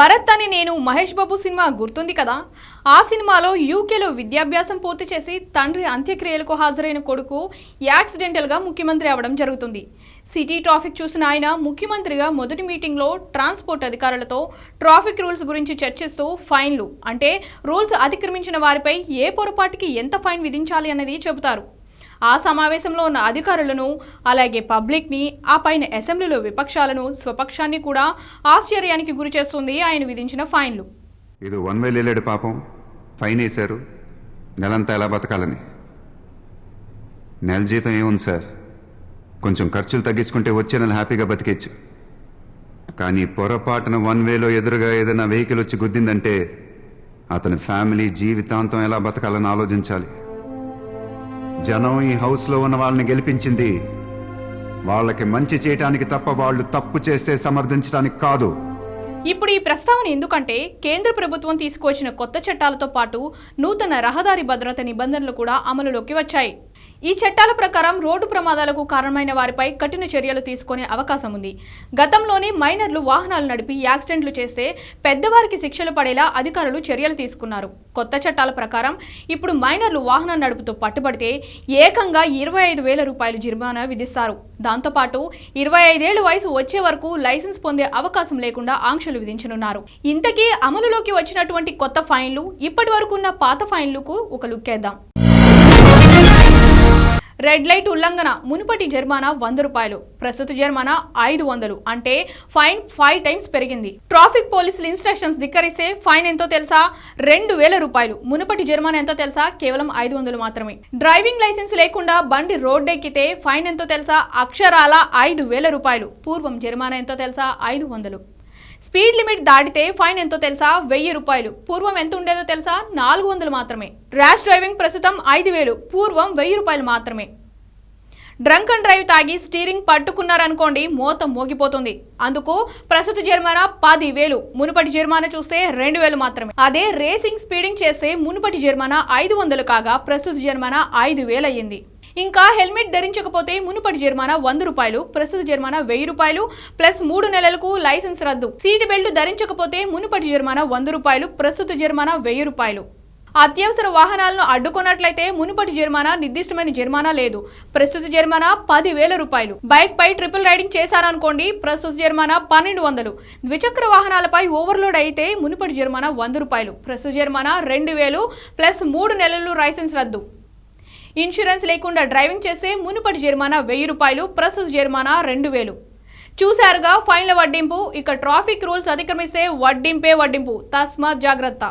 భరత్ అని నేను మహేష్ బాబు సినిమా గుర్తుంది కదా? ఆ సినిమాలో యూకేలో విద్యాభ్యాసం పూర్తి చేసి తండ్రి అంత్యక్రియలకు హాజరైన కొడుకు యాక్సిడెంటల్గా ముఖ్యమంత్రి అవడం జరుగుతుంది. సిటీ ట్రాఫిక్ చూసిన ఆయన ముఖ్యమంత్రిగా మొదటి మీటింగ్లో ట్రాన్స్పోర్ట్ అధికారులతో ట్రాఫిక్ రూల్స్ గురించి చర్చిస్తూ ఫైన్లు అంటే రూల్స్ అతిక్రమించిన వారిపై ఏ పొరపాటుకి ఎంత ఫైన్ విధించాలి అనేది చెబుతారు. ఆ సమావేశంలో ఉన్న అధికారులను అలాగే పబ్లిక్ని ఆ పైన అసెంబ్లీలో విపక్షాలను స్వపక్షాన్ని కూడా ఆశ్చర్యానికి గురి చేస్తుంది ఆయన విధించిన ఫైన్లు. ఇది వన్ వే వెళ్ళాడు పాపం. ఫైన్ వేశారు. నెలంతా ఎలా బతకాలని? నెల జీతం ఏముంది సార్? కొంచెం ఖర్చులు తగ్గించుకుంటే వచ్చే నెల హ్యాపీగా బతికేచ్చు. కానీ పొరపాటున వన్ వేలో ఎదురుగా ఏదైనా వెహికల్ వచ్చి గుద్దిందంటే అతని ఫ్యామిలీ జీవితాంతం ఎలా బతకాలని ఆలోచించాలి? జనం ఈ హౌస్లో ఉన్న వాళ్ళని గెలిపించింది. వాళ్ళకి మంచి చేయటానికి తప్ప వాళ్ళు తప్పు చేస్తే సమర్థించడానికి కాదు. ఇప్పుడు ఈ ప్రస్తావన ఎందుకంటే కేంద్ర ప్రభుత్వం తీసుకువచ్చిన కొత్త చట్టాలతో పాటు నూతన రహదారి భద్రత నిబంధనలు కూడా అమలులోకి వచ్చాయి. ఈ చట్టాల ప్రకారం రోడ్డు ప్రమాదాలకు కారణమైన వారిపై కఠిన చర్యలు తీసుకునే అవకాశం ఉంది. గతంలోనే మైనర్లు వాహనాలు నడిపి యాక్సిడెంట్లు చేస్తే పెద్దవారికి శిక్షలు పడేలా అధికారులు చర్యలు తీసుకున్నారు. కొత్త చట్టాల ప్రకారం ఇప్పుడు మైనర్లు వాహనం నడుపుతూ పట్టుబడితే ఏకంగా ఇరవై ఐదు వేల రూపాయలు జరిమానా విధిస్తారు. దాంతోపాటు ఇరవై ఐదేళ్ళ వయసు వచ్చే వరకు లైసెన్స్ పొందే అవకాశం లేకుండా ఆంక్షలు విధించనున్నారు. ఇంతకీ అమలులోకి వచ్చినటువంటి కొత్త ఫైన్లు ఇప్పటి వరకు ఉన్న పాత ఫైన్లకు ఒక లుక్కేద్దాం. రెడ్ లైట్ ఉల్లంఘన మునుపటి జరిమానా వంద రూపాయలు ప్రస్తుత జరిమానా ఐదు వందలు అంటే ఫైన్ ఫైవ్ టైమ్స్ పెరిగింది. ట్రాఫిక్ పోలీసులు ఇన్స్ట్రక్షన్స్ ధిక్కరిస్తే ఫైన్ ఎంతో తెలుసా? రెండు వేల రూపాయలు మునుపటి జరిమానా ఎంతో తెలుసా? కేవలం ఐదు వందలు మాత్రమే. డ్రైవింగ్ లైసెన్స్ లేకుండా బండి రోడ్డెక్కితే ఫైన్ ఎంతో తెలుసా? అక్షరాల ఐదు వేల రూపాయలు పూర్వం జరిమానా ఎంతో తెలుసా? ఐదు వందలు. స్పీడ్ లిమిట్ దాటితే ఫైన్ ఎంతో తెలుసా? వెయ్యి రూపాయలు. పూర్వం ఎంత ఉండేదో తెలుసా? నాలుగు వందలు మాత్రమే. ర్యాష్ డ్రైవింగ్ ప్రస్తుతం ఐదు వేలు. పూర్వం వెయ్యి రూపాయలు మాత్రమే. డ్రంక్ అండ్ డ్రైవ్ తాగి స్టీరింగ్ పట్టుకున్నారనుకోండి మోత మోగిపోతుంది. అందుకు ప్రస్తుత జరిమానా పది వేలు. మునుపటి జరిమానా చూస్తే రెండు వేలు మాత్రమే. అదే రేసింగ్ స్పీడింగ్ చేస్తే మునుపటి జరిమానా ఐదు వందలు కాగా ప్రస్తుత జరిమానా ఐదు వేలు అయ్యింది ఇంకా హెల్మెట్ ధరించకపోతే మునుపటి జరిమానా వంద రూపాయలు ప్రస్తుత జరిమానా వెయ్యి రూపాయలు ప్లస్ మూడు నెలలకు లైసెన్స్ రద్దు. సీట్ బెల్ట్ ధరించకపోతే మునుపటి జరిమానా వంద రూపాయలు ప్రస్తుత జరిమానా వెయ్యి రూపాయలు. అత్యవసర వాహనాలను అడ్డుకున్నట్లయితే మునుపటి జరిమానా నిర్దిష్టమైన జరిమానా లేదు. ప్రస్తుత జరిమానా పది వేల రూపాయలు. బైక్ పై ట్రిపుల్ రైడింగ్ చేశారనుకోండి ప్రస్తుత జరిమానా పన్నెండు వందలు. ద్విచక్ర వాహనాలపై ఓవర్లోడ్ అయితే మునుపటి జరిమానా వంద రూపాయలు. ప్రస్తుత జరిమానా రెండు వేలు ప్లస్ మూడు నెలలు లైసెన్స్ రద్దు. ఇన్సూరెన్స్ లేకుండా డ్రైవింగ్ చేస్తే మునుపటి జరిమానా వెయ్యి రూపాయలు ప్రస్తుత జరిమానా రెండు వేలు. చూశారుగా ఫైన్ల వడ్డింపు ఇక ట్రాఫిక్ రూల్స్ అతిక్రమిస్తే వడ్డింపే వడ్డింపు. తస్మాత్ జాగ్రత్త.